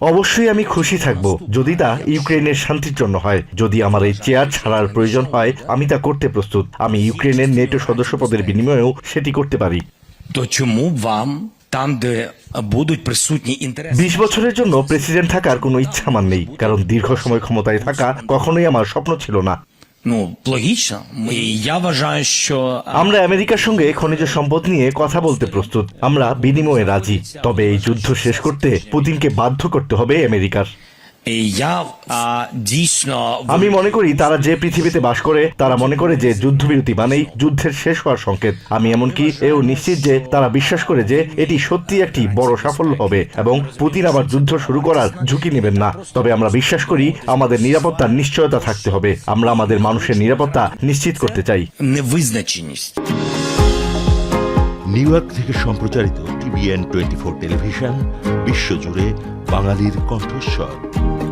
অবশ্যই আমি খুশি থাকব যদি তা ইউক্রেনের শান্তির জন্য হয়। যদি আমার এই চেয়ার ছাড়ার প্রয়োজন হয় আমি তা করতে প্রস্তুত। আমি ইউক্রেনের নেটো সদস্যপদের বিনিময়েও সেটি করতে পারি। বিশ বছরের জন্য প্রেসিডেন্ট থাকার কোনো ইচ্ছা আমার নেই কারণ দীর্ঘ সময় ক্ষমতায় থাকা কখনোই আমার স্বপ্ন ছিল না। Ну, логічно. І я вважаю, що আমরা আমেরিকার সঙ্গে খনিজ সম্পদ নিয়ে কথা বলতে প্রস্তুত আমরা বিনিময়ে রাজি তবে এই যুদ্ধ শেষ করতে পুতিনকে বাধ্য করতে হবে আমেরিকার আমি মনে করি তারা যে পৃথিবীতে বাস করে তারা মনে করে যে যুদ্ধবিরতি মানেই যুদ্ধের শেষ হওয়ার সংকেত। আমি এমনকি এও নিশ্চিত যে তারা বিশ্বাস করে যে এটি সত্যি একটি বড় সাফল্য হবে এবং পুতিন আবার যুদ্ধ শুরু করার ঝুঁকি নেবেন না। তবে আমরা বিশ্বাস করি আমাদের নিরাপত্তার নিশ্চয়তা থাকতে হবে। আমরা আমাদের মানুষের নিরাপত্তা নিশ্চিত করতে চাই। নিউ ইয়র্ক থেকে সম্প্রচারিত টিভিএন টোয়েন্টি ফোর টেলিভিশন বিশ্বজুড়ে বাঙালির কণ্ঠস্বর।